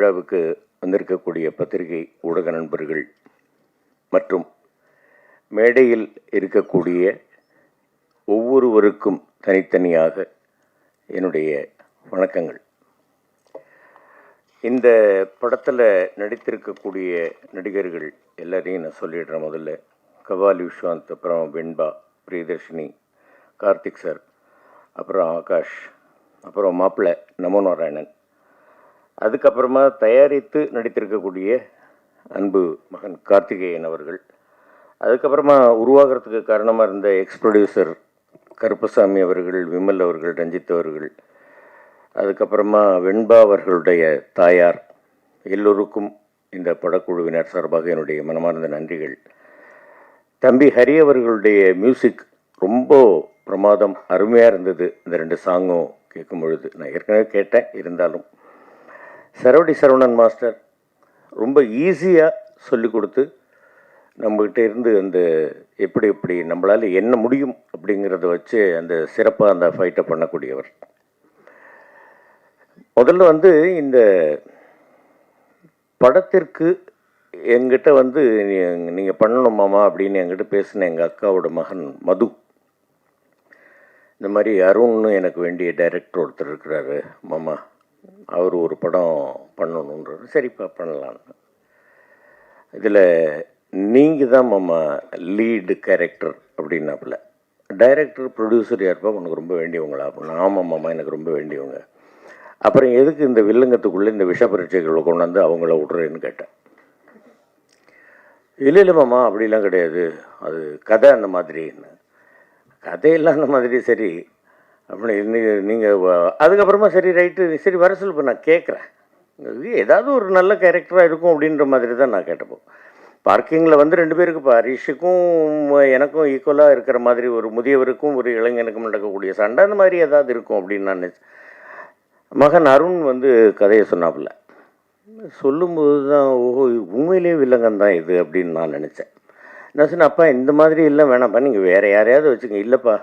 விழாவுக்கு வந்திருக்கக்கூடிய பத்திரிகை ஊடக நண்பர்கள் மற்றும் மேடையில் இருக்கக்கூடிய ஒவ்வொருவருக்கும் தனித்தனியாக என்னுடைய வணக்கங்கள். இந்த படத்தில் நடித்திருக்கக்கூடிய நடிகர்கள் எல்லாரையும் நான் சொல்லிடுறேன் முதல்ல. கவாலி விஸ்வாந்த் அப்புறம் வெண்பா பிரியதர்ஷினி கார்த்திக் சார் அப்புறம் ஆகாஷ் அப்புறம் மாப்பிள்ளை நமோ நாராயணன் அதுக்கப்புறமா தயாரித்து நடித்திருக்கக்கூடிய அன்பு மகன் கார்த்திகேயன் அவர்கள். அதுக்கப்புறமா உருவாகிறதுக்கு காரணமாக இருந்த எக்ஸ் ப்ரொடியூசர் கருப்பசாமி அவர்கள் விமல் அவர்கள் ரஞ்சித் அவர்கள். அதுக்கப்புறமா வெண்பா அவர்களுடைய தாயார். எல்லோருக்கும் இந்த படக்குழுவினர் சார்பாக என்னுடைய மனமார்ந்த நன்றிகள். தம்பி ஹரி அவர்களுடைய மியூசிக் ரொம்ப பிரமாதம் அருமையாக இருந்தது. இந்த ரெண்டு சாங்கும் கேட்கும் பொழுது நான் ஏற்கனவே கேட்டேன் இருந்தாலும். சரவடி சரவணன் மாஸ்டர் ரொம்ப ஈஸியாக சொல்லி கொடுத்து நம்மக்கிட்ட இருந்து அந்த எப்படி எப்படி நம்மளால் என்ன முடியும் அப்படிங்கிறத வச்சு அந்த சிறப்பாக அந்த ஃபைட்டை பண்ணக்கூடியவர். முதல்ல வந்து இந்த படத்திற்கு என்கிட்ட வந்து நீங்கள் பண்ணணும் மாமா அப்படின்னு என்கிட்ட பேசின எங்கள் அக்காவோட மகன் மது. இந்த மாதிரி அருண்னு எனக்கு வேண்டிய டைரக்டர் ஒருத்தர் இருக்கிறாரு மாமா. அவர் ஒரு படம் பண்ணணுன்ற சரிப்பா பண்ணலான்னு இதில் நீங்கள் தான் மாமா லீடு கேரக்டர் அப்படின்னாப்புல. டைரக்டர் ப்ரொடியூசர் யாருப்பா உனக்கு ரொம்ப வேண்டியவங்களா? அப்படின்னா ஆமாம் மாமா எனக்கு ரொம்ப வேண்டியவங்க. அப்புறம் எதுக்கு இந்த வில்லங்கத்துக்குள்ளே இந்த விஷ பரீட்சைகளை கொண்டாந்து அவங்கள விட்றேன்னு கேட்டேன். இல்லை இல்லை மாமா அப்படிலாம் கிடையாது. அது கதை அந்த மாதிரின்னு கதையெல்லாம் அந்த மாதிரி சரி. அப்படி நீங்கள் நீங்கள் அதுக்கப்புறமா சரி ரைட்டு சரி வர சொல்லு இப்போ நான் கேட்குறேன். ஏதாவது ஒரு நல்ல கேரக்டராக இருக்கும் அப்படின்ற மாதிரி தான் நான் கேட்டப்போ. பார்க்கிங்கில் வந்து ரெண்டு பேருக்கு இப்போ ஹரிஷுக்கும் எனக்கும் ஈக்குவலாக இருக்கிற மாதிரி ஒரு முதியவருக்கும் ஒரு இளைஞனுக்கும் நடக்கக்கூடிய சண்டை அந்த மாதிரி ஏதாவது இருக்கும் அப்படின்னு நான் நினச்சேன் மகன் அருண் வந்து கதையை சொன்னாப்புல. சொல்லும்போது தான் ஓஹோ உண்மையிலேயே வில்லங்கம் தான் இது அப்படின்னு நான் நினச்சேன். நான் சொன்னேன் அப்பா இந்த மாதிரி இல்லை வேணாம்ப்பா. நீங்கள் வேறு யாரையாவது வச்சுங்க இல்லைப்பா.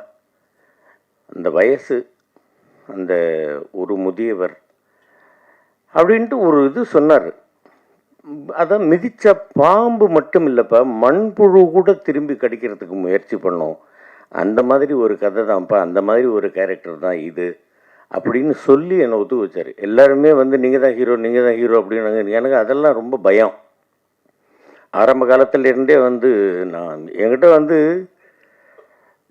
அந்த வயசு அந்த ஒரு முதியவர் அப்படின்ட்டு ஒரு இது சொன்னார். அதான் மிதித்த பாம்பு மட்டும் இல்லைப்பா மண்புழு கூட திரும்பி கடிக்கிறதுக்கு முயற்சி பண்ணோம். அந்த மாதிரி ஒரு கதை தான்ப்பா அந்த மாதிரி ஒரு கேரக்டர் தான் இது அப்படின்னு சொல்லி என்னை ஒத்து வச்சார். எல்லாருமே வந்து நீங்கள் தான் ஹீரோ நீங்கள் தான் ஹீரோ அப்படின்னு எனக்கு அதெல்லாம் ரொம்ப பயம். ஆரம்ப காலத்துலேருந்தே வந்து நான் என்கிட்ட வந்து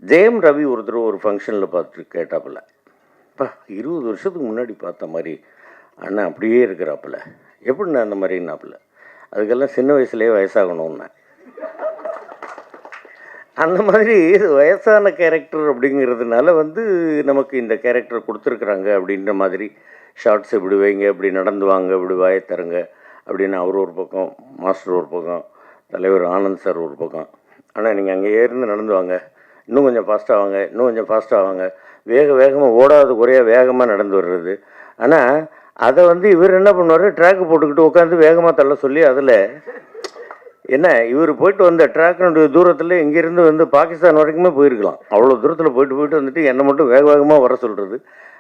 ஜெயம் ரவி ஒருத்தர் ஒரு ஃபங்க்ஷனில் பார்த்துட்டு கேட்டாப்புல இப்போ இருபது வருஷத்துக்கு முன்னாடி பார்த்த மாதிரி அண்ணன் அப்படியே இருக்கிறாப்புல. எப்படிண்ணா அந்த மாதிரினாப்புல அதுக்கெல்லாம் சின்ன வயசுலேயே வயசாகணும்னா. அந்த மாதிரி வயசான கேரக்டர் அப்படிங்கிறதுனால வந்து நமக்கு இந்த கேரக்டர் கொடுத்துருக்குறாங்க அப்படின்ற மாதிரி ஷார்ட்ஸ் இப்படி வைங்க இப்படி நடந்து வாங்க இப்படி வாயை தருங்க அப்படின்னு அவர் ஒரு பக்கம் மாஸ்டர் ஒரு பக்கம் தலைவர் ஆனந்த் சார் ஒரு பக்கம். ஆனால் நீங்கள் அங்கே ஏறிந்து நடந்து வாங்க. இன்னும் கொஞ்சம் ஃபாஸ்ட்டாக வாங்க இன்னும் கொஞ்சம் ஃபாஸ்ட்டாக வாங்க. வேக வேகமாக ஓடாத குறையாக வேகமாக நடந்து வர்றது. ஆனால் அதை வந்து இவர் என்ன பண்ணுவார்? ட்ராக்கு போட்டுக்கிட்டு உட்காந்து வேகமாக தள்ள சொல்லி அதில் என்ன இவர் போயிட்டு வந்த ட்ராக்கினுடைய தூரத்தில் இங்கேருந்து வந்து பாகிஸ்தான் வரைக்குமே போயிருக்கலாம். அவ்வளோ தூரத்தில் போயிட்டு போயிட்டு வந்துட்டு என்னை மட்டும் வேக வேகமாக வர சொல்கிறது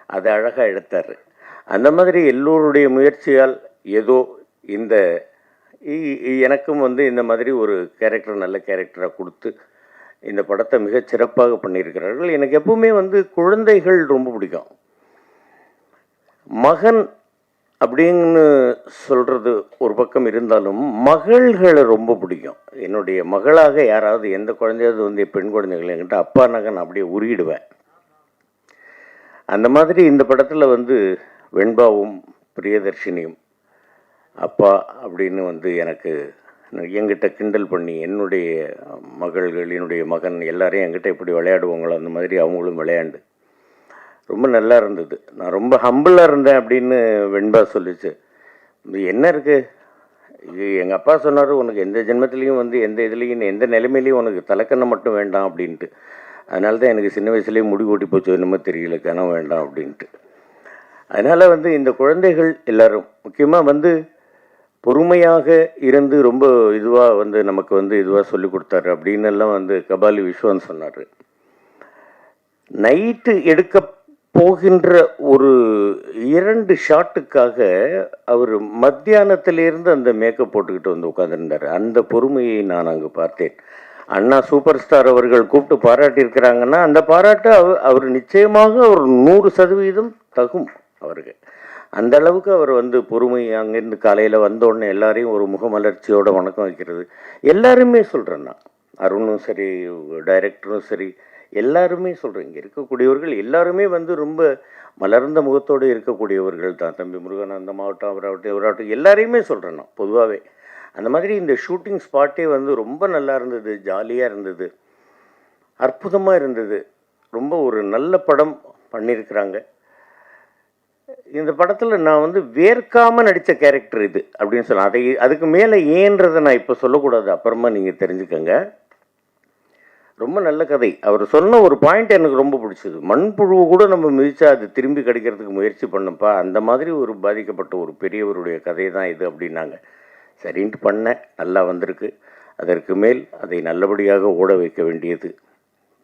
அதை அழகாக எடுத்தார். அந்த மாதிரி எல்லோருடைய முயற்சியால் ஏதோ இந்த இ- எனக்கும் வந்து இந்த மாதிரி ஒரு கேரக்டர் நல்ல கேரக்டராக கொடுத்து இந்த படத்தை மிகச் சிறப்பாக பண்ணியிருக்கிறார்கள். எனக்கு எப்பவுமே வந்து குழந்தைகள் ரொம்ப பிடிக்கும். மகன் அப்படின்னு சொல்கிறது ஒரு பக்கம் இருந்தாலும் மகள்களை ரொம்ப பிடிக்கும். என்னுடைய மகளாக யாராவது எந்த குழந்தையாவது வந்து பெண் குழந்தைகள் என்கிட்ட அப்பா நகன் அப்படியே உருகிடுவேன். அந்த மாதிரி இந்த படத்தில் வந்து வெண்பாவும் பிரியதர்ஷினியும் அப்பா அப்படின்னு வந்து எனக்கு எங்கிட்ட கிண்டல் பண்ணி என்னுடைய மகள்கள் என்னுடைய மகன் எல்லாரையும் என்கிட்ட எப்படி விளையாடுவாங்களோ அந்த மாதிரி அவங்களும் விளையாண்டு. ரொம்ப நல்லா இருந்தது. நான் ரொம்ப ஹம்பிளாக இருந்தேன் அப்படின்னு வெண்பா சொல்லிச்சு. இது என்ன இருக்குது இது எங்கள் அப்பா சொன்னார் உனக்கு எந்த ஜென்மத்திலையும் வந்து எந்த இதுலேயும் எந்த நிலைமையிலையும் உனக்கு தலைக்கண்ணம் மட்டும் வேண்டாம் அப்படின்ட்டு. அதனால தான் எனக்கு சின்ன வயசுலேயே முடி ஓட்டி போச்சு என்னமோ தெரியல கனம் வேண்டாம் அப்படின்ட்டு. அதனால் வந்து இந்த குழந்தைகள் எல்லோரும் முக்கியமாக வந்து பொறுமையாக இருந்து ரொம்ப இதுவாக வந்து நமக்கு வந்து இதுவாக சொல்லி கொடுத்தாரு அப்படின்னு எல்லாம் வந்து கபாலி விஸ்வான் சொன்னார். நைட்டு எடுக்க போகின்ற ஒரு இரண்டு ஷாட்டுக்காக அவர் மத்தியானத்திலிருந்து அந்த மேக்கப் போட்டுக்கிட்டு வந்து உட்காந்துருந்தார் அந்த பொறுமையை நான் அங்கே பார்த்தேன். அண்ணா சூப்பர் ஸ்டார் அவர்கள் கூப்பிட்டு பாராட்டியிருக்கிறாங்கன்னா அந்த பாராட்டு அவர் அவர் நிச்சயமாக ஒரு நூறு சதவீதம் தகும் அவருக்கு. அந்த அளவுக்கு அவர் வந்து பொறுமை அங்கேருந்து காலையில் வந்தோடனே எல்லாரையும் ஒரு முகமலர்ச்சியோட வணக்கம் வைக்கிறது. எல்லாருமே சொல்கிறேன் நான். அருணும் சரி டைரக்டரும் சரி எல்லாருமே சொல்கிறேன் இங்கே இருக்கக்கூடியவர்கள் எல்லாருமே வந்து ரொம்ப மலர்ந்த முகத்தோடு இருக்கக்கூடியவர்கள் தான். தம்பி முருகன் அந்த மாவட்டம் அவராகட்டும் இவராகட்டும் எல்லாரையுமே சொல்கிறேன் நான் பொதுவாகவே அந்த மாதிரி இந்த ஷூட்டிங் ஸ்பாட்டே வந்து ரொம்ப நல்லா இருந்தது ஜாலியாக இருந்தது. அற்புதமாக இருந்தது. ரொம்ப ஒரு நல்ல படம் பண்ணியிருக்கிறாங்க. இந்த படத்தில் நான் வந்து வேர்க்காமல் நடித்த கேரக்டர் இது அப்படின்னு சொல்லலாம். அதை அதுக்கு மேலே ஏன்றதை நான் இப்போ சொல்லக்கூடாது. அப்புறமா நீங்கள் தெரிஞ்சுக்கோங்க. ரொம்ப நல்ல கதை. அவர் சொன்ன ஒரு பாயிண்ட் எனக்கு ரொம்ப பிடிச்சது. மண்புழுவை கூட நம்ம மிதிச்சா அது திரும்பி கிடைக்கிறதுக்கு முயற்சி பண்ணப்பா அந்த மாதிரி ஒரு பாதிக்கப்பட்ட ஒரு பெரியவருடைய கதை தான் இது அப்படின்னாங்க. சரின்ட்டு பண்ணேன். நல்லா வந்திருக்கு. அதற்கு மேல் அதை நல்லபடியாக ஓட வைக்க வேண்டியது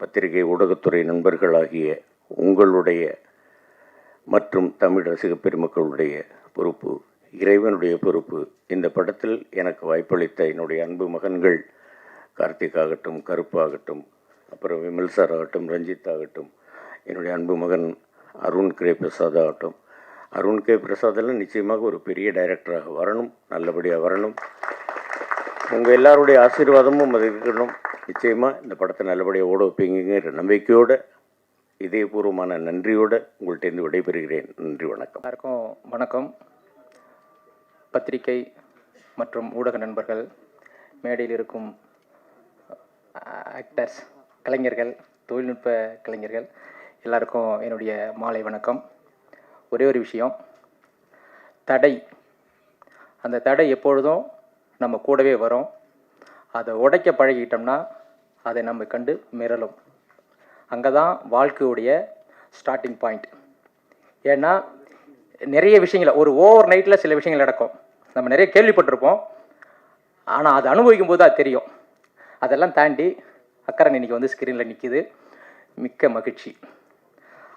பத்திரிகை ஊடகத்துறை நண்பர்களாகிய உங்களுடைய மற்றும் தமிழ் ரசிக பெருமக்களுடைய பொறுப்பு இறைவனுடைய பொறுப்பு. இந்த படத்தில் எனக்கு வாய்ப்பளித்த என்னுடைய அன்பு மகன்கள் கார்த்திக் ஆகட்டும் கருப்பு ஆகட்டும் அப்புறம் விமல் சார் ஆகட்டும் ரஞ்சித் ஆகட்டும் என்னுடைய அன்பு மகன் அருண் கே பிரசாத் ஆகட்டும். அருண் கே பிரசாதெல்லாம் நிச்சயமாக ஒரு பெரிய டைரக்டராக வரணும் நல்லபடியாக வரணும். உங்கள் எல்லாருடைய ஆசீர்வாதமும் அது இருக்கணும். நிச்சயமாக இந்த படத்தை நல்லபடியாக ஓட வைப்பீங்கிற நம்பிக்கையோடு இதயபூர்வமான நன்றியோடு உங்கள்கிட்டேருந்து விடைபெறுகிறேன். நன்றி வணக்கம். எல்லாருக்கும் வணக்கம். பத்திரிகை மற்றும் ஊடக நண்பர்கள் மேடையில் இருக்கும் ஆக்டர்ஸ் கலைஞர்கள் தொழில்நுட்ப கலைஞர்கள் எல்லாருக்கும் என்னுடைய மாலை வணக்கம். ஒரே ஒரு விஷயம் தடை. அந்த தடை எப்பொழுதும் நம்ம கூடவே வரும். அதை உடைக்க பழகிட்டோம்னா அதை நம்ம கண்டு மிரளும். அங்கே தான் வாழ்க்கையுடைய ஸ்டார்டிங் பாயிண்ட் ஏன்னா நிறைய விஷயங்களை ஒரு ஓவர் நைட்டில் சில விஷயங்கள் நடக்கும். நம்ம நிறைய கேள்விப்பட்டிருப்போம். ஆனால் அது அனுபவிக்கும் போது அது தெரியும். அதெல்லாம் தாண்டி அக்கரன் இன்றைக்கி வந்து ஸ்க்ரீனில் நிற்கிது மிக்க மகிழ்ச்சி.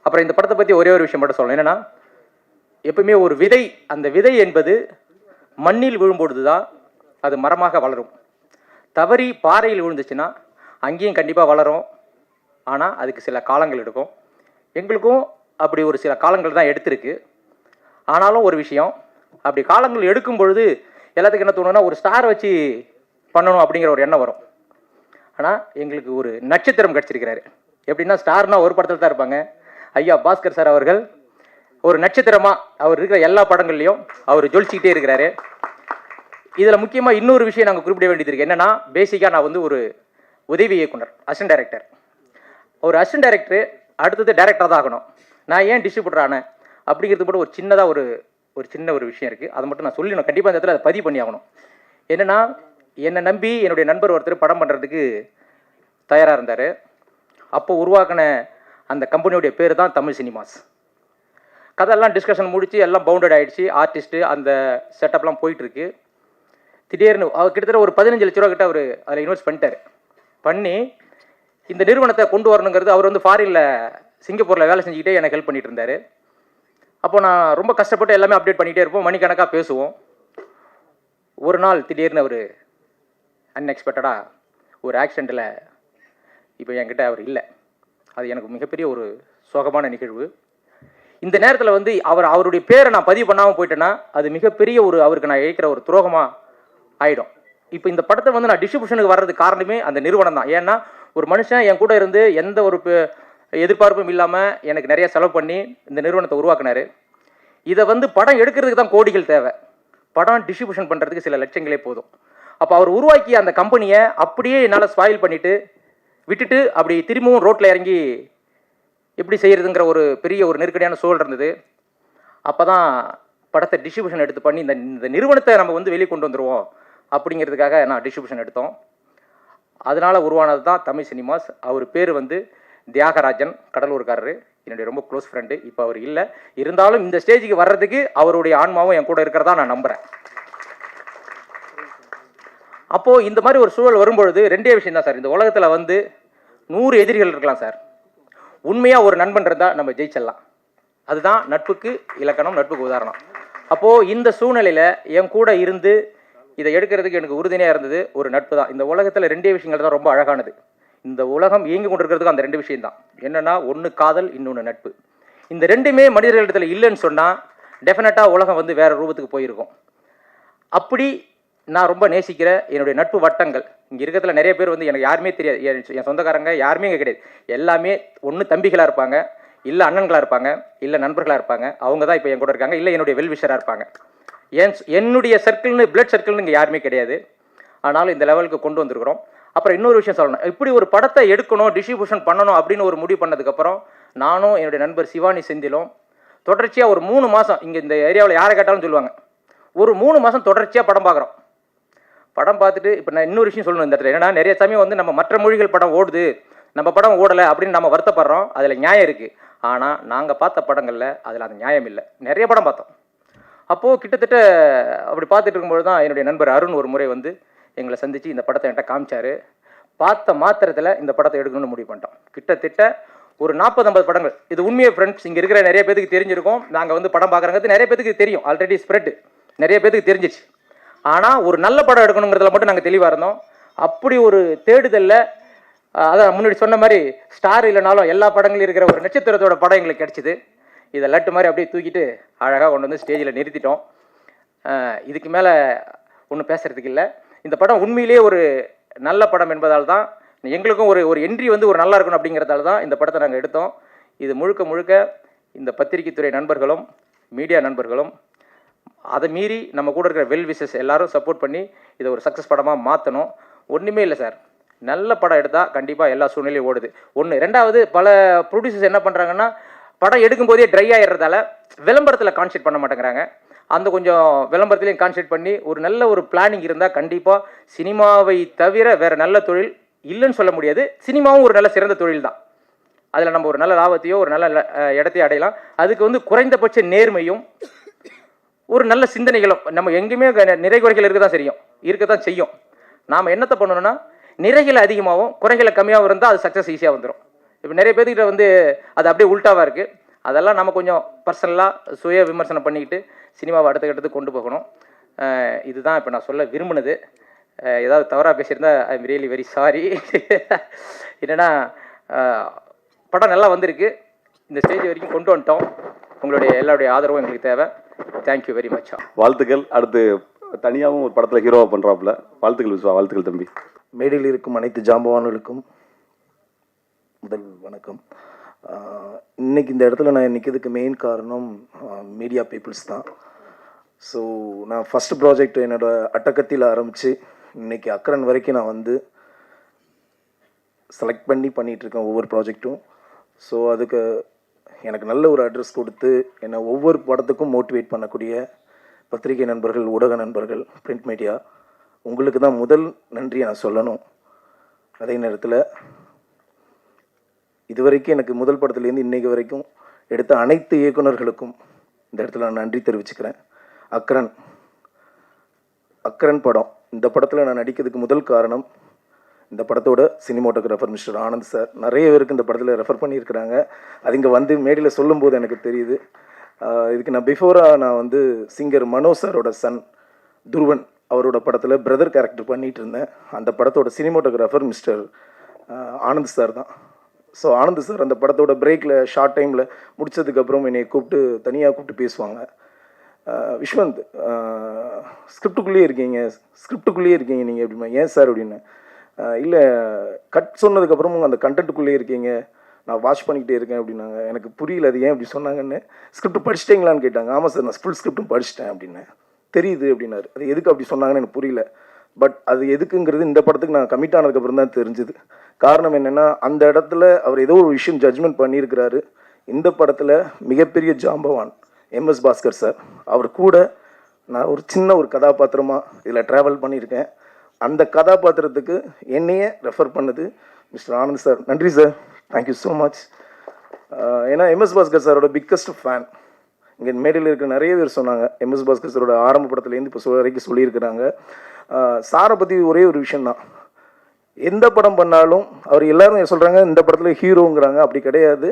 அப்புறம் இந்த படத்தை பற்றி ஒரே ஒரு விஷயம் மட்டும் சொல்லணும். என்னென்னா எப்பவுமே ஒரு விதை அந்த விதை என்பது மண்ணில் விழும்பொழுது தான் அது மரமாக வளரும். தவறி பாறையில் விழுந்துச்சுன்னா அங்கேயும் கண்டிப்பாக வளரும். ஆனால் அதுக்கு சில காலங்கள் எடுக்கும். எங்களுக்கும் அப்படி ஒரு சில காலங்கள் தான் எடுத்திருக்கு. ஆனாலும் ஒரு விஷயம் அப்படி காலங்கள் எடுக்கும் பொழுது எல்லாத்துக்கும் என்ன தோணுன்னா ஒரு ஸ்டார் வச்சு பண்ணணும் அப்படிங்கிற ஒரு எண்ணம் வரும். ஆனால் எங்களுக்கு ஒரு நட்சத்திரம் கிடச்சிருக்கிறாரு. எப்படின்னா ஸ்டார்னா ஒரு படத்தில் தான் இருப்பாங்க. ஐயா பாஸ்கர் சார் அவர்கள் ஒரு நட்சத்திரமாக அவர் இருக்கிற எல்லா படங்கள்லையும் அவர் ஜொலிச்சுக்கிட்டே இருக்கிறாரு. இதில் முக்கியமாக இன்னொரு விஷயம் நாங்கள் குறிப்பிட வேண்டியது இருக்குது என்னன்னா பேசிக்காக நான் வந்து ஒரு உதவி இயக்குனர் அசிஸ்டன்ட் டைரக்டர் ஒரு அசிஸ்டன்ட் டைரக்டர் அடுத்தது டேரக்டராக தான் ஆகணும். நான் ஏன் டிஸ்ட்ரிபியூட்டர் ஆனேன்? அப்படிங்கிறது மட்டும் ஒரு சின்னதாக ஒரு ஒரு சின்ன ஒரு விஷயம் இருக்குது அதை மட்டும் நான் சொல்லணும் கண்டிப்பாக இந்த இடத்துல அதை பதிவு பண்ணி ஆகணும். என்னென்னா என்னை நம்பி என்னுடைய நண்பர் ஒருத்தர் படம் பண்ணுறதுக்கு தயாராக இருந்தார். அப்போ உருவாக்கின அந்த கம்பெனியோடைய பேர் தான் தமிழ் சினிமாஸ். கதையெல்லாம் டிஸ்கஷன் முடித்து எல்லாம் பவுண்டட் ஆகிடுச்சு ஆர்டிஸ்ட்டு அந்த செட்டப்லாம் போயிட்டுருக்கு திடீர்னு அவர் கிட்டத்தட்ட ஒரு பதினஞ்சு லட்ச ரூபா கிட்ட அவர் அதில் இன்வெஸ்ட் பண்ணிட்டார். பண்ணி இந்த நிறுவனத்தை கொண்டு வரணுங்கிறது அவர் வந்து ஃபாரினில் சிங்கப்பூரில் வேலை செஞ்சுக்கிட்டே எனக்கு ஹெல்ப் பண்ணிட்டு இருந்தார். அப்போ நான் ரொம்ப கஷ்டப்பட்டு எல்லாமே அப்டேட் பண்ணிகிட்டே இருப்போம். மணிக்கணக்காக பேசுவோம். ஒரு நாள் திடீர்னு அவர் அன்எக்ஸ்பெக்டடாக ஒரு ஆக்சிடெண்ட்டில் இப்போ என்கிட்ட அவர் இல்லை. அது எனக்கு மிகப்பெரிய ஒரு சோகமான நிகழ்வு. இந்த நேரத்தில் வந்து அவர் அவருடைய பேரை நான் பதிவு பண்ணாமல் போயிட்டேன்னா அது மிகப்பெரிய ஒரு அவருக்கு நான் இழைக்கிற ஒரு துரோகமாக ஆகிடும் இப்போ இந்த படத்தை வந்து நான் டிஸ்ட்ரிபியூஷனுக்கு வர்றது காரணமே அந்த நிறுவனம் தான். ஏன்னா ஒரு மனுஷன் என் கூட இருந்து எந்த ஒரு எதிர்பார்ப்பும் இல்லாமல் எனக்கு நிறைய செலவு பண்ணி இந்த நிறுவனத்தை உருவாக்குனாரு. இதை வந்து படம் எடுக்கிறதுக்கு தான் கோடிகள் தேவை. படம் டிஸ்ட்ரிபியூஷன் பண்ணுறதுக்கு சில லட்சங்களே போதும். அப்போ அவர் உருவாக்கிய அந்த கம்பெனியை அப்படியே என்னால் ஸ்பாயில் பண்ணிவிட்டு விட்டுட்டு அப்படி திரும்பவும் ரோட்டில் இறங்கி எப்படி செய்கிறதுங்கிற ஒரு பெரிய ஒரு நெருக்கடியான சூழல் இருந்தது. அப்போ தான் படத்தை டிஸ்ட்ரிபியூஷன் எடுத்து பண்ணி இந்த இந்த நிறுவனத்தை நம்ம வந்து வெளியே கொண்டு வந்துடுவோம் அப்படிங்கிறதுக்காக நான் டிஸ்ட்ரிபியூஷன் எடுத்தோம். அதனால் உருவானது தான் தமிழ் சினிமாஸ். அவர் பேர் வந்து தியாகராஜன் கடலூர்காரரு. என்னுடைய ரொம்ப க்ளோஸ் ஃப்ரெண்டு இப்போ அவர் இல்லை. இருந்தாலும் இந்த ஸ்டேஜுக்கு வர்றதுக்கு அவருடைய ஆன்மாவும் என் கூட இருக்கிறதா நான் நம்புகிறேன் அப்போது இந்த மாதிரி ஒரு சூழல் வரும்பொழுது ரெண்டே விஷயம் தான் சார். இந்த உலகத்தில் வந்து நூறு எதிரிகள் இருக்கலாம் சார். உண்மையாக ஒரு நண்பன் இருந்தால் நம்ம ஜெயிச்சிடலாம். அதுதான் நட்புக்கு இலக்கணம் நட்புக்கு உதாரணம். அப்போது இந்த சூழ்நிலையில் என் கூட இருந்து இதை எடுக்கிறதுக்கு எனக்கு உறுதுணையாக இருந்தது ஒரு நட்பு தான். இந்த உலகத்தில் ரெண்டே விஷயங்கள் தான் ரொம்ப அழகானது. இந்த உலகம் இயங்கி கொண்டிருக்கிறதுக்கு அந்த ரெண்டு விஷயம் தான். என்னன்னா ஒன்று காதல் இன்னொன்று நட்பு. இந்த ரெண்டுமே மனிதர்களிடத்தில் இல்லைன்னு சொன்னால் டெஃபினட்டாக உலகம் வந்து வேறு ரூபத்துக்கு போயிருக்கும். அப்படி நான் ரொம்ப நேசிக்கிற என்னுடைய நட்பு வட்டங்கள். இங்கே இருக்கிறதுல நிறைய பேர் வந்து எனக்கு யாருமே தெரியாது. என் என் சொந்தக்காரங்க யாருமே இங்கே கிடையாது. எல்லாமே ஒன்று தம்பிகளாக இருப்பாங்க இல்லை அண்ணன்களாக இருப்பாங்க இல்லை நண்பர்களாக இருப்பாங்க. அவங்க தான் இப்போ என் கூட இருக்காங்க இல்லை என்னுடைய வெல்விஷராக இருப்பாங்க. என் என்னுடைய சர்க்கிள்னு பிளட் சர்க்கிள்னு இங்கே யாருமே கிடையாது. ஆனாலும் இந்த லெவலுக்கு கொண்டு வந்திருக்கிறோம். அப்புறம் இன்னொரு விஷயம் சொல்லணும். இப்படி ஒரு படத்தை எடுக்கணும் டிஸ்ட்ரிபியூஷன் பண்ணணும் அப்படின்னு ஒரு முடிவு பண்ணதுக்கப்புறம் நானும் என்னுடைய நண்பர் சிவானி செந்திலும் தொடர்ச்சியாக ஒரு மூணு மாதம் இங்கே இந்த ஏரியாவில் யாரை கேட்டாலும் சொல்லுவாங்க. ஒரு மூணு மாதம் தொடர்ச்சியாக படம் பார்க்குறோம். படம் பார்த்துட்டு இப்போ நான் இன்னொரு விஷயம் சொல்லணும் இந்த இடத்துல. என்னன்னா நிறைய சமயம் வந்து நம்ம மற்ற மொழிகள் படம் ஓடுது நம்ம படம் ஓடலை அப்படின்னு நம்ம வருத்தப்படுறோம். அதில் நியாயம் இருக்குது ஆனால் நாங்கள் பார்த்த படங்களில் அதில் அந்த நியாயம் இல்லை. நிறைய படம் பார்த்தோம். அப்போது கிட்டத்தட்ட அப்படி பார்த்துட்டு இருக்கும்போது தான் என்னுடைய நண்பர் அருண் ஒரு முறை வந்து எங்களை சந்தித்து இந்த படத்தை என்கிட்ட காமிச்சாரு. பார்த்த மாத்திரத்தில் இந்த படத்தை எடுக்கணும்னு முடிவு பண்ணிட்டோம். கிட்டத்தட்ட ஒரு நாற்பது ஐம்பது படங்கள். இது உண்மையை ஃப்ரெண்ட்ஸ் இங்கே இருக்கிற நிறைய பேருக்கு தெரிஞ்சிருக்கும். நாங்கள் வந்து படம் பார்க்குறங்கிறது நிறைய பேருக்கு தெரியும். ஆல்ரெடி ஸ்ப்ரெட் நிறைய பேருக்கு தெரிஞ்சிச்சு. ஆனால் ஒரு நல்ல படம் எடுக்கணுங்கிறதுல மட்டும் நாங்கள் தெளிவாக இருந்தோம். அப்படி ஒரு தேடுதலில் அதான் முன்னாடி சொன்ன மாதிரி ஸ்டார் இல்லைனாலும் எல்லா படங்களும் இருக்கிற ஒரு நட்சத்திரத்தோட படம் எங்களுக்கு கிடச்சிது. இதை லட்டு மாதிரி அப்படியே தூக்கிட்டு அழகாக கொண்டு வந்து ஸ்டேஜில் நிறுத்திட்டோம். இதுக்கு மேலே ஒன்றும் பேசுகிறதுக்கு இல்லை. இந்த படம் உண்மையிலேயே ஒரு நல்ல படம் என்பதால் தான் எங்களுக்கும் ஒரு ஒரு என்ட்ரி வந்து ஒரு நல்லா இருக்கணும் அப்படிங்கிறதால தான் இந்த படத்தை நாங்கள் எடுத்தோம். இது முழுக்க முழுக்க இந்த பத்திரிகைத்துறை நண்பர்களும் மீடியா நண்பர்களும் அதை மீறி நம்ம கூட இருக்கிற வெல் விஷஸ் எல்லாரும் சப்போர்ட் பண்ணி இதை ஒரு சக்ஸஸ் படமாக மாற்றணும் ஒன்றுமே இல்லை சார் நல்ல படம் எடுத்தால் கண்டிப்பாக எல்லா சூழ்நிலையும் ஓடுது. ஒன்று ரெண்டாவது பல ப்ரொடியூசர்ஸ் என்ன பண்ணுறாங்கன்னா படம் எடுக்கும்போதே ட்ரை ஆகிடுறதால விளம்பரத்தில் கான்சென்ட் பண்ண மாட்டேங்கிறாங்க. அந்த கொஞ்சம் விளம்பரத்துலேயும் கான்சென்ட் பண்ணி ஒரு நல்ல ஒரு பிளானிங் இருந்தால் கண்டிப்பாக சினிமாவை தவிர வேறு நல்ல தொழில் இல்லைன்னு சொல்ல முடியாது. சினிமாவும் ஒரு நல்ல சிறந்த தொழில் தான் அதில் நம்ம ஒரு நல்ல லாபத்தையோ ஒரு நல்ல அஹ், இடத்தையோ அடையலாம். அதுக்கு வந்து குறைந்தபட்ச நேர்மையும் ஒரு நல்ல சிந்தனைகளும் நம்ம எங்கேயுமே நிறை குறைகள் இருக்க தான் செய்யும். இருக்க தான் செய்யும். நாம் என்னத்தை பண்ணணும்னா நிறைகள் அதிகமாகவும் குறைகளை கம்மியாகவும் இருந்தால் அது சக்ஸஸ் ஈஸியாக வந்துடும் இப்போ நிறைய பேர்கிட்ட வந்து அது அப்படியே உல்ட்டாவாக இருக்குது அதெல்லாம் நம்ம கொஞ்சம் பர்சனலாக சுய விமர்சனம் பண்ணிக்கிட்டு சினிமாவை அடுத்த கட்டத்துக்கு கொண்டு போகணும். இதுதான் இப்போ நான் சொல்ல விரும்பினது. ஏதாவது தவறாக பேசியிருந்தா I am really very sorry என்னென்னா படம் நல்லா வந்திருக்கு. இந்த ஸ்டேஜ் வரைக்கும் கொண்டு வந்துட்டோம். உங்களுடைய எல்லாருடைய ஆதரவும் எங்களுக்கு தேவை. தேங்க்யூ வெரி மச் வாழ்த்துக்கள். அடுத்து தனியாகவும் ஒரு படத்தில் ஹீரோவாக பண்ணுறாப்புல வாழ்த்துக்கள் விஸ்வா வாழ்த்துக்கள் தம்பி. மேடையில் இருக்கும் அனைத்து ஜாம்பவான்களுக்கும் முதல் வணக்கம். இன்னைக்கு இந்த இடத்துல நான் நிற்கிறதுக்கு மெயின் காரணம் மீடியா பீப்புள்ஸ் தான். ஸோ நான் ஃபஸ்ட் ப்ராஜெக்ட் என்னோட அட்டக்கத்தில் ஆரம்பித்து இன்னைக்கு அக்கரன் வரைக்கும் நான் வந்து செலக்ட் பண்ணி பண்ணிகிட்ருக்கேன் ஒவ்வொரு ப்ராஜெக்ட்டும் ஸோ அதுக்கு எனக்கு நல்ல ஒரு அட்ரஸ் கொடுத்து என்னை ஒவ்வொரு படத்துக்கும் மோட்டிவேட் பண்ணக்கூடிய பத்திரிகை நண்பர்கள் ஊடக நண்பர்கள் பிரிண்ட் மீடியா உங்களுக்கு தான் முதல் நன்றியை நான் சொல்லணும். அதே நேரத்தில் இதுவரைக்கும் எனக்கு முதல் படத்துலேருந்து இன்றைக்கு வரைக்கும் எடுத்த அனைத்து இயக்குனர்களுக்கும் இந்த இடத்துல நான் நன்றி தெரிவிச்சுக்கிறேன். அக்ரன் அக்ரன் படம். இந்த படத்தில் நான் நடிக்கிறதுக்கு முதல் காரணம் இந்த படத்தோட சினிமோட்டோகிராஃபர் மிஸ்டர் ஆனந்த் சார். நிறைய பேருக்கு இந்த படத்தில் ரெஃபர் பண்ணியிருக்கிறாங்க. அது இங்கே வந்து மேடையில் சொல்லும்போது எனக்கு தெரியுது. இதுக்கு நான் பிஃபோராக நான் வந்து சிங்கர் மனோ சாரோட சன் துருவன் அவரோட படத்தில் பிரதர் கேரக்டர் பண்ணிகிட்டு இருந்தேன். அந்த படத்தோட சினிமோட்டோகிராஃபர் மிஸ்டர் ஆனந்த் சார் தான். ஸோ ஆனந்த் சார் அந்த படத்தோட பிரேக்கில் ஷார்ட் டைமில் முடிச்சதுக்கப்புறம் என்னை கூப்பிட்டு தனியாக கூப்பிட்டு பேசுவாங்க. ஆஹ் விஸ்வந்த் ஸ்கிரிப்டுக்குள்ளேயே இருக்கீங்க. ஸ்கிரிப்டுக்குள்ளேயே இருக்கீங்க நீங்கள் எப்படிமா ஏன் சார் அப்படின்னு? இல்லை கட் சொன்னதுக்கப்புறமும் அந்த கண்டென்ட்டுக்குள்ளேயே இருக்கீங்க. நான் வாட்ச் பண்ணிக்கிட்டே இருக்கேன் அப்படின்னாங்க. எனக்கு புரியல அது ஏன் இப்படி சொன்னாங்கன்னு. ஸ்கிரிப்ட் படிச்சிட்டிங்களான்னு கேட்டாங்க. ஆமாம் சார் நான் ஃபுல் ஸ்கிரிப்டும் படிச்சிட்டேன் அப்படின்னு. தெரியுது அப்படின்னாரு. அது எதுக்கு அப்படி சொன்னாங்கன்னு எனக்கு புரியல. பட் அது எதுக்குங்கிறது இந்த படத்துக்கு நான் கமிட் ஆனதுக்கப்புறம் தான் தெரிஞ்சுது. காரணம் என்னென்னா அந்த இடத்துல அவர் ஏதோ ஒரு விஷயம் ஜட்ஜ்மெண்ட் பண்ணியிருக்கிறாரு. இந்த படத்தில் மிகப்பெரிய ஜாம்பவான் எம்எஸ் பாஸ்கர் சார் அவர் கூட நான் ஒரு சின்ன ஒரு கதாபாத்திரமாக இதில் ட்ராவல் பண்ணியிருக்கேன். அந்த கதாபாத்திரத்துக்கு என்னையே ரெஃபர் பண்ணது மிஸ்டர் ஆனந்த் சார் நன்றி sir thank you so much ஏன்னா எம்எஸ் பாஸ்கர் சாரோட பிக்கஸ்ட் ஃபேன் இங்கே மேடையில் இருக்க நிறைய பேர் சொன்னாங்க எம்எஸ் பாஸ்கர் சாரோட ஆரம்ப படத்துலேருந்து இப்போ சொல்ல வரைக்கும் சொல்லியிருக்கிறாங்க. சாரை பற்றி ஒரே ஒரு விஷயந்தான் எந்த படம் பண்ணாலும் அவர் எல்லாரும் சொல்கிறாங்க இந்த படத்தில் ஹீரோங்கிறாங்க அப்படி கிடையாது.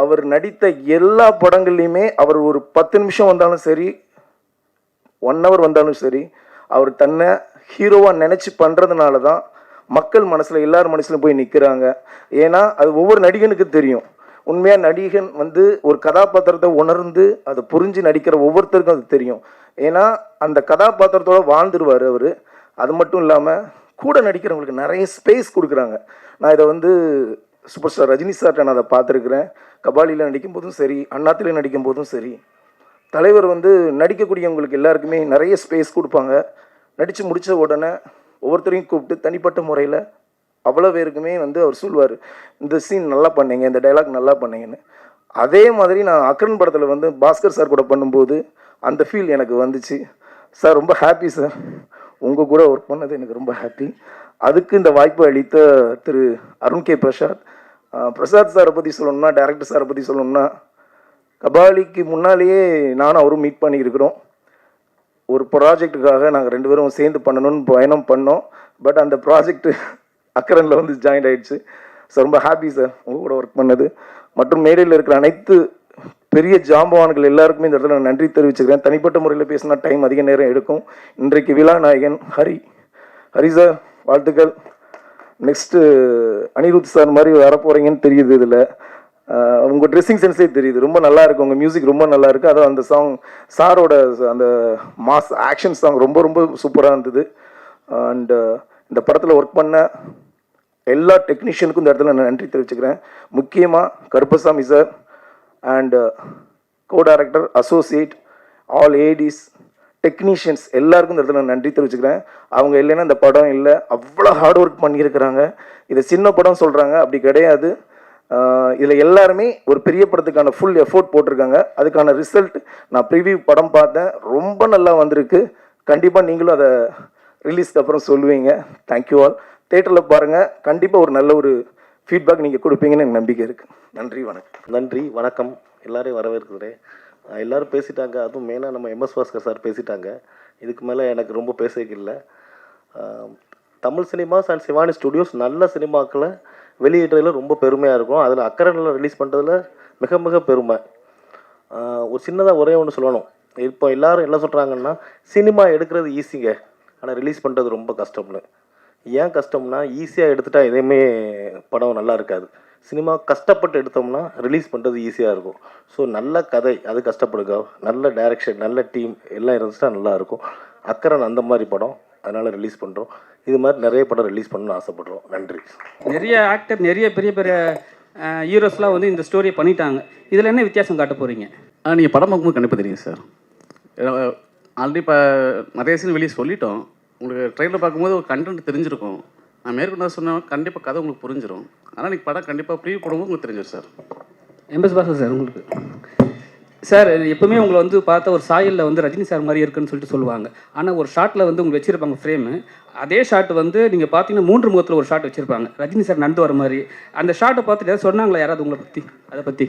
அவர் நடித்த எல்லா படங்கள்லையுமே அவர் ஒரு பத்து நிமிஷம் வந்தாலும் சரி ஒன் ஹவர் வந்தாலும் சரி அவர் தன்னை ஹீரோவாக நினச்சி பண்ணுறதுனால தான் மக்கள் மனசில் எல்லார் மனசுலையும் போய் நிற்கிறாங்க ஏன்னா அது ஒவ்வொரு நடிகனுக்கு தெரியும். உண்மையாக நடிகன் வந்து ஒரு கதாபாத்திரத்தை உணர்ந்து அதை புரிஞ்சு நடிக்கிற ஒவ்வொருத்தருக்கும் அது தெரியும். ஏன்னா அந்த கதாபாத்திரத்தோட வாழ்ந்துருவார் அவர். அது மட்டும் இல்லாமல் கூட நடிக்கிறவங்களுக்கு நிறைய ஸ்பேஸ் கொடுக்குறாங்க. நான் இதை வந்து சூப்பர் ஸ்டார் ரஜினி சார்ட்ட நான் அதை பார்த்துருக்குறேன். கபாலியில் நடிக்கும் போதும் சரி அண்ணாத்தில் நடிக்கும் போதும் சரி. தலைவர் வந்து நடிக்கக்கூடியவங்களுக்கு எல்லாருக்குமே நிறைய ஸ்பேஸ் கொடுப்பாங்க. நடித்து முடித்த உடனே ஒவ்வொருத்தரையும் கூப்பிட்டு தனிப்பட்ட முறையில் அவ்வளோ பேருக்குமே வந்து அவர் சொல்லுவார் இந்த சீன் நல்லா பண்ணீங்க இந்த டைலாக் நல்லா பண்ணீங்கன்னு. அதே மாதிரி நான் அக்ரன் படத்தில் வந்து பாஸ்கர் சார் கூட பண்ணும்போது அந்த ஃபீல் எனக்கு வந்துச்சு. சார் ரொம்ப ஹாப்பி சார் உங்கள் கூட ஒர்க் பண்ணது எனக்கு ரொம்ப ஹாப்பி அதுக்கு இந்த வாய்ப்பு அளித்த திரு அருண் கே பிரசாத். பிரசாத் சாரை பற்றி சொல்லணும்னா டேரக்டர் சாரை பற்றி சொல்லணும்னா கபாலிக்கு முன்னாலேயே நானும் அவரும் மீட் பண்ணியிருக்கிறோம். ஒரு ப்ராஜெக்ட்டுக்காக நாங்கள் ரெண்டு பேரும் சேர்ந்து பண்ணணும்னு பயணம் பண்ணோம். பட் அந்த ப்ராஜெக்ட்டு அக்கரனில் வந்து ஜாயின் ஆயிடுச்சு. சார் ரொம்ப ஹாப்பி சார் உங்கள் கூட ஒர்க் பண்ணது. மற்றும் மேடையில் இருக்கிற அனைத்து பெரிய ஜாம்பவான்கள் எல்லாருக்குமே இந்த இடத்துல நான் நன்றி தெரிவிச்சுக்கிறேன். தனிப்பட்ட முறையில் பேசினா டைம் அதிக நேரம் எடுக்கும். இன்றைக்கு விழா நாயகன் ஹரி. ஹரி சார் வாழ்த்துக்கள். நெக்ஸ்ட்டு அனிருத் சார் மாதிரி வர போகிறீங்கன்னு தெரியுது இதில். உங்கள் ட்ரெஸ்ஸிங் சென்ஸே தெரியுது. ரொம்ப நல்லா இருக்கும் உங்கள் மியூசிக் ரொம்ப நல்லா இருக்குது அதுவும் அந்த சாங் சாரோட அந்த மாஸ் ஆக்ஷன் சாங் ரொம்ப ரொம்ப சூப்பராக இருந்தது. அண்டு இந்த படத்தில் ஒர்க் பண்ண எல்லா டெக்னீஷியனுக்கும் இந்த இடத்துல நான் நன்றி தெரிவிச்சுக்கிறேன். முக்கியமாக Karuppasamy sir and co director associate all ADs technicians எல்லாருக்கும் இந்த இடத்துல நான் நன்றி தெரிவிச்சுக்கிறேன். அவங்க இல்லைன்னா இந்த படம் இல்லை. அவ்வளோ ஹார்ட் ஒர்க் பண்ணியிருக்கிறாங்க. இது சின்ன படம் சொல்கிறாங்க அப்படி கிடையாது. இதில் எல்லாருமே ஒரு பெரிய படத்துக்கான ஃபுல் எஃபோர்ட் போட்டிருக்காங்க. அதுக்கான ரிசல்ட் நான் ப்ரிவியூ படம் பார்த்தேன். ரொம்ப நல்லா வந்திருக்கு. கண்டிப்பாக நீங்களும் அதை ரிலீஸ்க்கு அப்புறம் சொல்லுவீங்க. தேங்க்யூ ஆல் தேட்டரில் பாருங்கள் கண்டிப்பாக ஒரு நல்ல ஒரு ஃபீட்பேக் நீங்கள் கொடுப்பீங்கன்னு எனக்கு நம்பிக்கை இருக்குது நன்றி வணக்கம். நன்றி வணக்கம். எல்லாரையும் வரவேற்கிறேன். எல்லோரும் பேசிட்டாங்க. அதுவும் மெயினாக நம்ம எம்எஸ் பாஸ்கர் சார் பேசிட்டாங்க. இதுக்கு மேலே எனக்கு ரொம்ப பேசிக்க இல்லை. Tamil cinemas and Shivani studios நல்ல சினிமாக்களை வெளியிடுறதுல ரொம்ப பெருமையாக இருக்கும். அதில் அக்கறையில் ரிலீஸ் பண்ணுறதுல மிக மிக பெருமை. ஒரு சின்னதாக ஒரே ஒன்று சொல்லணும். இப்போ எல்லாரும் என்ன சொல்கிறாங்கன்னா சினிமா எடுக்கிறது ஈஸிங்க ஆனால் ரிலீஸ் பண்ணுறது ரொம்ப கஷ்டம்னு ஏன் கஷ்டம்னா ஈஸியாக எடுத்துட்டா எதையுமே படம் நல்லா இருக்காது. சினிமா கஷ்டப்பட்டு எடுத்தோம்னா ரிலீஸ் பண்ணுறது ஈஸியாக இருக்கும். ஸோ நல்ல கதை அது கஷ்டப்படுங்க. நல்ல டைரக்ஷன் நல்ல டீம் எல்லாம் இருந்துச்சுன்னா நல்லா இருக்கும். அக்கரன் அந்த மாதிரி படம் அதனால் ரிலீஸ் பண்ணுறோம் இது மாதிரி நிறைய படம் ரிலீஸ் பண்ணணும்னு ஆசைப்படுறோம். நன்றி. நிறைய ஆக்டர் நிறைய பெரிய பெரிய ஹீரோஸ்லாம் வந்து இந்த ஸ்டோரியை பண்ணிட்டாங்க. இதில் என்ன வித்தியாசம் காட்ட போகிறீங்க நீங்கள் படம் பார்க்கும்போது கண்டிப்பாக தெரியும் சார். ஆல்ரெடி இப்போ நிறைய சீன் வெளியே சொல்லிட்டோம். உங்களுக்கு ட்ரெயிலில் பார்க்கும்போது ஒரு கண்டென்ட் தெரிஞ்சிருக்கும். நான் மேற்கொண்டு சொன்னேன் கண்டிப்பாக கதை உங்களுக்கு புரிஞ்சிடும் ஆனால் நீங்கள் படம் கண்டிப்பாக ப்ரீவ் போடும்போது உங்களுக்கு தெரிஞ்சிடும் சார். எம்பஸ் பாசம் சார் உங்களுக்கு. சார் எப்பவுமே உங்களை வந்து பார்த்தா ஒரு சாயலில் வந்து ரஜினி சார் மாதிரி இருக்குன்னு சொல்லிட்டு சொல்லுவாங்க. ஆனால் ஒரு ஷாட்டில் வந்து உங்களுக்கு வச்சிருப்பாங்க ஃப்ரேமு அதே ஷாட் வந்து நீங்கள் பார்த்தீங்கன்னா மூன்று முகத்தில் ஒரு ஷாட் வச்சிருப்பாங்க. ரஜினி சார் நடந்து வர மாதிரி. அந்த ஷாட்டை பார்த்துட்டு ஏதாவது சொன்னாங்களா யாராவது உங்களை பற்றி அதை பற்றி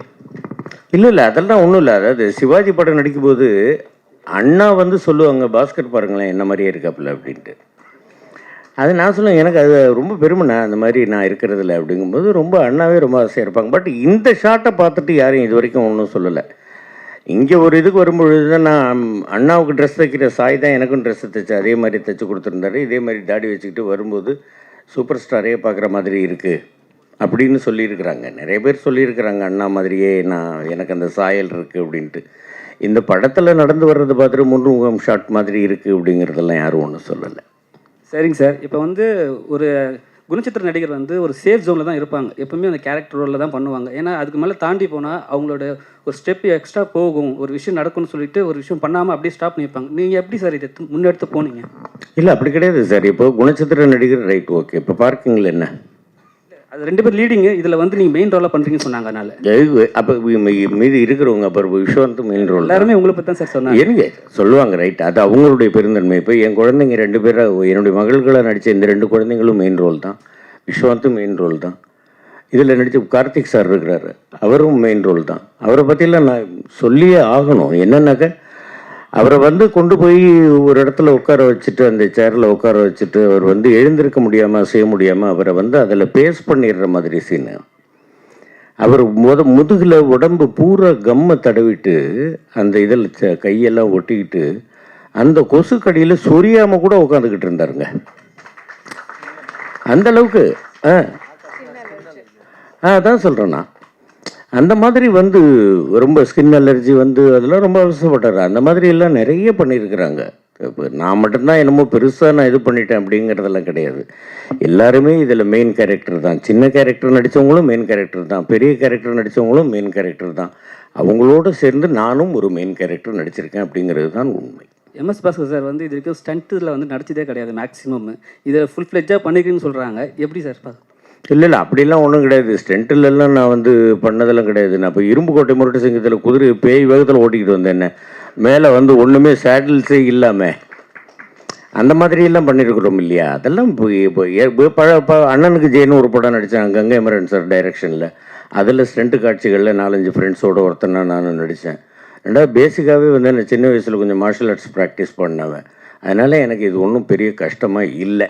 இல்லை இல்லை அதெல்லாம் ஒன்றும் இல்லை. அதாவது சிவாஜி படம் நடிக்கும்போது அண்ணா வந்து சொல்லுவாங்க பாஸ்கர் பாருங்களேன் என்ன மாதிரியே இருக்காப்புல அப்படின்ட்டு. அது நான் சொல்லுவேன் எனக்கு அது ரொம்ப பெருமைண்ணா அந்த மாதிரி நான் இருக்கிறதில்ல அப்படிங்கும்போது ரொம்ப அண்ணாவே ரொம்ப ஆசையாக இருப்பாங்க. பட் இந்த ஷாட்டை பார்த்துட்டு யாரும் இது வரைக்கும் ஒன்றும் சொல்லலை. இங்கே ஒரு இதுக்கு வரும்பொழுது தான் நான் அண்ணாவுக்கு ட்ரெஸ் தைக்கிற சாய் தான் எனக்கும் ட்ரெஸ்ஸை தைச்சு அதே மாதிரி தைச்சு கொடுத்துருந்தாரு. இதே மாதிரி தாடி வச்சுக்கிட்டு வரும்போது சூப்பர் ஸ்டாரே பார்க்குற மாதிரி இருக்குது அப்படின்னு சொல்லியிருக்கிறாங்க. நிறைய பேர் சொல்லியிருக்கிறாங்க அண்ணா மாதிரியே நான் எனக்கு அந்த சாயல் இருக்குது அப்படின்ட்டு. இந்த படத்தில் நடந்து வர்றது பார்த்துட்டு முன்முகம் ஷாட் மாதிரி இருக்குது அப்படிங்கிறதெல்லாம் யாரும் ஒன்றும் சொல்லலை. சரிங்க சார். இப்போ வந்து ஒரு குணச்சித்திர நடிகர் வந்து ஒரு சேஃப் ஜோனில் தான் இருப்பாங்க. எப்பவுமே அந்த கேரக்டர் ரோலில் தான் பண்ணுவாங்க. ஏன்னா அதுக்கு மேலே தாண்டி போனால் அவங்களோட ஒரு ஸ்டெப் எக்ஸ்ட்ரா போகும். ஒரு விஷயம் நடக்கும்னு சொல்லிட்டு ஒரு விஷயம் பண்ணாமல் அப்படியே ஸ்டாப் பண்ணியிருப்பாங்க நீங்கள் எப்படி சார் இதை முன்னெடுத்து போனீங்க? இல்லை அப்படி கிடையாது சார். இப்போ குணச்சித்திர நடிகர் ரைட் ஓகே இப்போ பார்க்கிங்கில் என்ன? அது ரெண்டு பேர் லீடிங்கு இதில் வந்து நீங்கள் மெயின் ரோலாக பண்ணுறீங்கன்னு சொன்னாங்க அதனால. அப்போ மீதி இருக்கிறவங்க அப்புறம் விஸ்வந்த் மெயின் ரோல் எல்லாருமே உங்களை பற்றி தான் சார் சொன்னாங்க. இருங்க சொல்லுவாங்க ரைட் அது அவங்களுடைய பெருந்தன்மை. இப்போ என் குழந்தைங்க ரெண்டு பேரும் என்னுடைய மகள்களை நடித்த இந்த ரெண்டு குழந்தைங்களும் மெயின் ரோல் தான். விஸ்வந்தும் மெயின் ரோல் தான். இதில் நடித்த கார்த்திக் சார் இருக்கிறாரு. அவரும் மெயின் ரோல் தான். அவரை பற்றிலாம் நான் சொல்லியே ஆகணும். என்னன்னாக்க அவரை வந்து கொண்டு போய் ஒரு இடத்துல உட்கார வச்சுட்டு அந்த சேரில் உட்கார வச்சுட்டு அவர் வந்து எழுந்திருக்க முடியாமல் செய்ய முடியாமல் அவரை வந்து அதில் பேஸ் பண்ணிடுற மாதிரி சீனு அவர் முத முதுகில் உடம்பு பூரா கம்மை தடவிட்டு அந்த இதில் கையெல்லாம் ஒட்டிக்கிட்டு அந்த கொசுக்கடியில் சொரியாமல் கூட உட்காந்துக்கிட்டு இருந்தாருங்க. அந்த அளவுக்கு ஆ. ஆ அதான் சொல்கிறேன் நான். அந்த மாதிரி வந்து ரொம்ப ஸ்கின் அலர்ஜி வந்து அதெல்லாம் ரொம்ப அவசரப்பட்டார். அந்த மாதிரி எல்லாம் நிறைய பண்ணியிருக்கிறாங்க. இப்போ நான் மட்டும்தான் என்னமோ பெருசாக நான் இது பண்ணிட்டேன் அப்படிங்கிறதெல்லாம் கிடையாது. எல்லாருமே இதில் மெயின் கேரக்டர் தான். சின்ன கேரக்டர் நடித்தவங்களும் மெயின் கேரக்டர் தான். பெரிய கேரக்டர் நடித்தவங்களும் மெயின் கேரக்டர் தான். அவங்களோட சேர்ந்து நானும் ஒரு மெயின் கேரக்டர் நடிச்சிருக்கேன் அப்படிங்கிறது தான் உண்மை. எம்எஸ் பாஸ்கர் சார் வந்து இது வரைக்கும் ஸ்டண்ட்டில் வந்து நடிச்சதே கிடையாது மேக்ஸிமம் இதை ஃபுல் ஃப்ளெஜாக பண்ணிக்கிறேன்னு சொல்கிறாங்க எப்படி சார் பா இல்லை இல்லை அப்படிலாம் ஒன்றும் கிடையாது. ஸ்டென்ட்டிலெல்லாம் நான் வந்து பண்ணதெல்லாம் கிடையாது. நான் இப்போ இரும்பு கோட்டை முரட்டு சிங்கத்தில் குதிரை பேய் வேகத்தில் ஓட்டிக்கிட்டு வந்தேன் என்ன. மேலே வந்து ஒன்றுமே சேட்டில்ஸே இல்லாமல் அந்த மாதிரியெல்லாம் பண்ணியிருக்கிறோம் இல்லையா? அதெல்லாம் இப்போ இப்போ ஏ- பழ ப அண்ணனுக்கு ஜெயின்னு ஒரு படம் நடித்தேன் கங்கை மரன் சார் டைரக்ஷனில் அதில் ஸ்டென்ட் காட்சிகளில் நாலஞ்சு ஃப்ரெண்ட்ஸோட ஒருத்தனா நானும் நடித்தேன் ரெண்டாவது பேசிக்காகவே வந்து நான் சின்ன வயசில் கொஞ்சம் மார்ஷல் ஆர்ட்ஸ் ப்ராக்டிஸ் பண்ணவன். அதனால் எனக்கு இது ஒன்றும் பெரிய கஷ்டமாக இல்லை.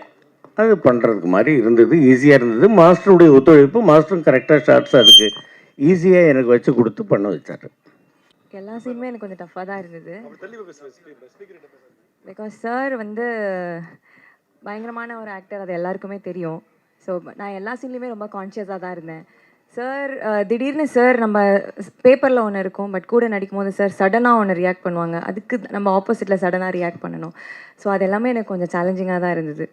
அது பண்ணுறதுக்கு மாதிரி இருந்தது ஈஸியாக இருந்தது. மாஸ்டருடைய ஒத்துழைப்பு மாஸ்டரும் கரெக்டாக ஷார்ட்ஸ் அதுக்கு ஈஸியாக எனக்கு வச்சு கொடுத்து பண்ண வச்சார். எல்லா சீனுமே எனக்கு கொஞ்சம் டஃப்பாக தான் இருந்தது. பிகாஸ் சார் வந்து பயங்கரமான ஒரு ஆக்டர் அது எல்லாருக்குமே தெரியும். ஸோ நான் எல்லா சீன்லேயுமே ரொம்ப கான்ஷியஸாக தான் இருந்தேன். சார் திடீர்னு சார் நம்ம பேப்பரில் ஒன்று இருக்கும் பட் கூட நடிக்கும் போது சார் சடனாக ஒன்று ரியாக்ட் பண்ணுவாங்க. அதுக்கு நம்ம ஆப்போசிட்டில் சடனாக ரியாக்ட் பண்ணணும். ஸோ அது எல்லாமே எனக்கு கொஞ்சம் சேலஞ்சிங்காக தான் இருந்தது.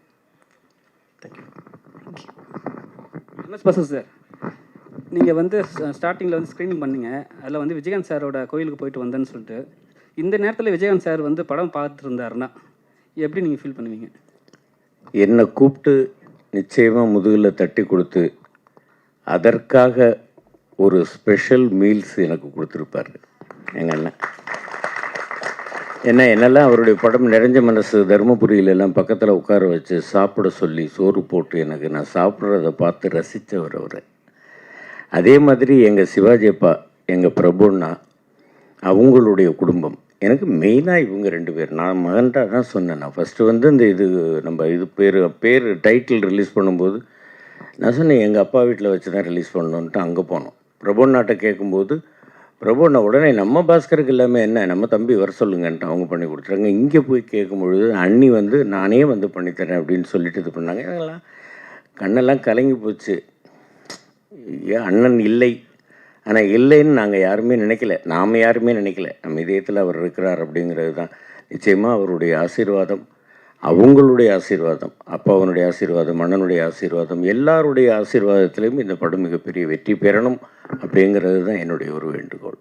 எம்எஸ் பாஸ்கர் சார் நீங்கள் வந்து ஸ்டார்டிங்கில் வந்து ஸ்க்ரீனிங் பண்ணீங்க. அதில் வந்து விஜயகாந்த் சாரோட கோயிலுக்கு போயிட்டு வந்தேன்னு சொல்லிட்டு இந்த நேரத்தில் விஜயகாந்த் சார் வந்து படம் பார்த்துட்டு இருந்தாருன்னா எப்படி நீங்கள் ஃபீல் பண்ணுவீங்க? என்னை கூப்பிட்டு நிச்சயமாக முதுகில் தட்டி கொடுத்து அதற்காக ஒரு ஸ்பெஷல் மீல்ஸ் எனக்கு கொடுத்துருப்பாரு. எங்கள் அண்ணன். ஏன்னா என்னெல்லாம் அவருடைய படம் நிறைஞ்ச மனசு தருமபுரியில எல்லாம் பக்கத்தில் உட்கார வச்சு சாப்பிட சொல்லி சோறு போட்டு எனக்கு நான் சாப்பிட்றத பார்த்து ரசித்தவர் அவர். அதே மாதிரி எங்கள் சிவாஜி அப்பா எங்கள் பிரபுண்ணா அவங்களுடைய குடும்பம். எனக்கு மெயினாக இவங்க ரெண்டு பேர். நான் மகன்டா தான் சொன்னேன். நான் ஃபஸ்ட்டு வந்து இந்த இது நம்ம இது பேர் பேர் டைட்டில் ரிலீஸ் பண்ணும்போது நான் சொன்னேன் எங்கள் அப்பா வீட்டில் வச்சு தான் ரிலீஸ் பண்ணணுன்ட்டு அங்கே போனோம். பிரபுண்ணாட்ட கேட்கும்போது பிரபுண்ணா உடனே நம்ம பாஸ்கருக்கு இல்லாமல் என்ன? நம்ம தம்பி வர சொல்லுங்கன்ட்டு அவங்க பண்ணி கொடுத்துறாங்க இங்கே போய் கேட்கும் பொழுது அண்ணி வந்து நானே வந்து பண்ணித்தரேன் அப்படின்னு சொல்லிட்டு இது பண்ணாங்க. அதெல்லாம் கண்ணெல்லாம் கலங்கி போச்சு. ஏன் அண்ணன் இல்லை. ஆனால் இல்லைன்னு நாங்கள் யாருமே நினைக்கல. நாம் யாருமே நினைக்கல. நம்ம இதயத்தில் அவர் இருக்கிறார் அப்படிங்கிறது தான். நிச்சயமாக அவருடைய ஆசீர்வாதம். அவங்களுடைய ஆசீர்வாதம் அப்பாவனுடைய ஆசீர்வாதம் அண்ணனுடைய ஆசீர்வாதம் எல்லாருடைய ஆசீர்வாதத்திலையும் இந்த படம் மிகப்பெரிய வெற்றி பெறணும் அப்படிங்கிறது தான் என்னுடைய ஒரு வேண்டுகோள்.